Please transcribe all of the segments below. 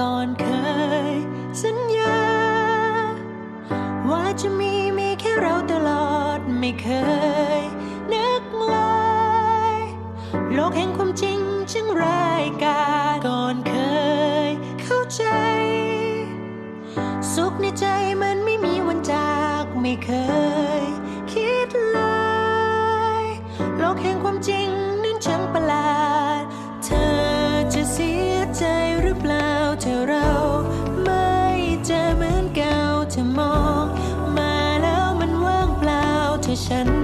ก่อนเคย สัญญา ว่าจะมีมีแค่เราตลอดไม่เคย นึกเลยโลกแห่งความจริงจึางร้ายกาจก่อนเคย เข้าใจ สุขในใจมันไม่มีวันจากไม่เคย คิดเลย โลกแห่งความจริง ฉัน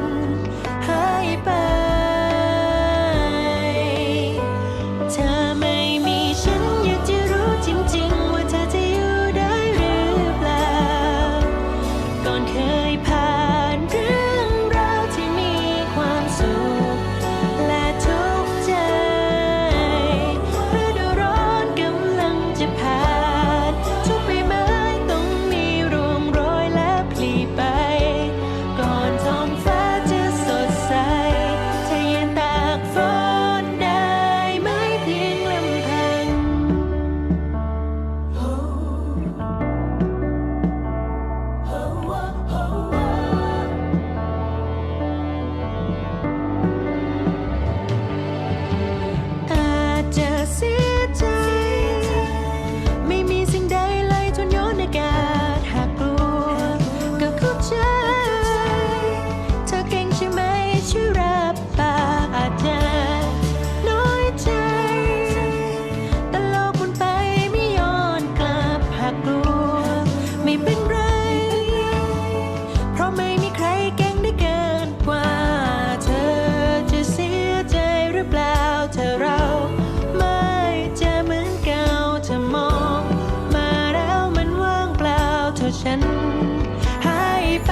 ให้ไป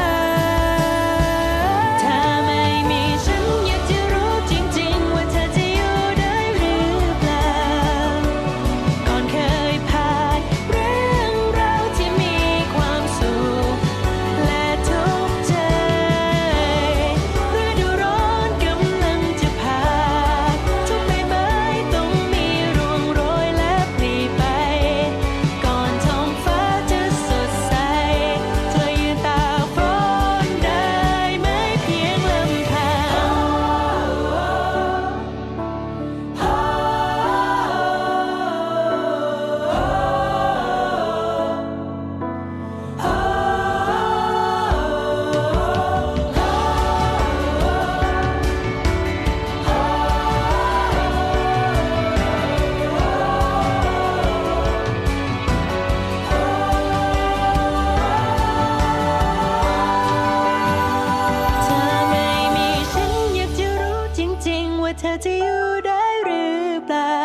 ว่าเธอจะอยู่ได้หรือเปล่า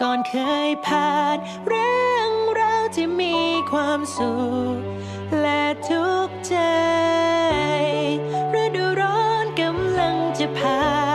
ก่อนเคยผ่านเรื่องราวที่มีความสุข และทุกใจฤดูร้อนกำลังจะผ่าน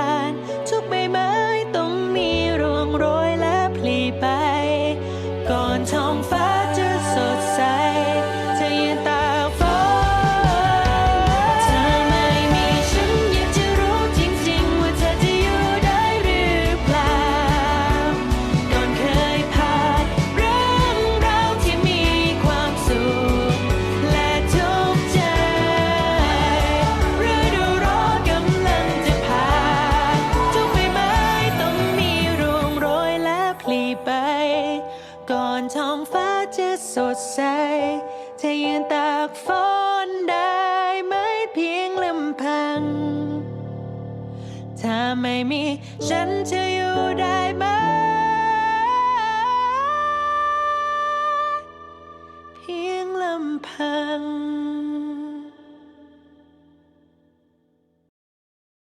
ก่อนท้องฟ้าจะสดใสเธอยืนตากฝนได้ไม่เพียงลำพัง ถ้าไม่มีฉันจะอยู่ได้ไหม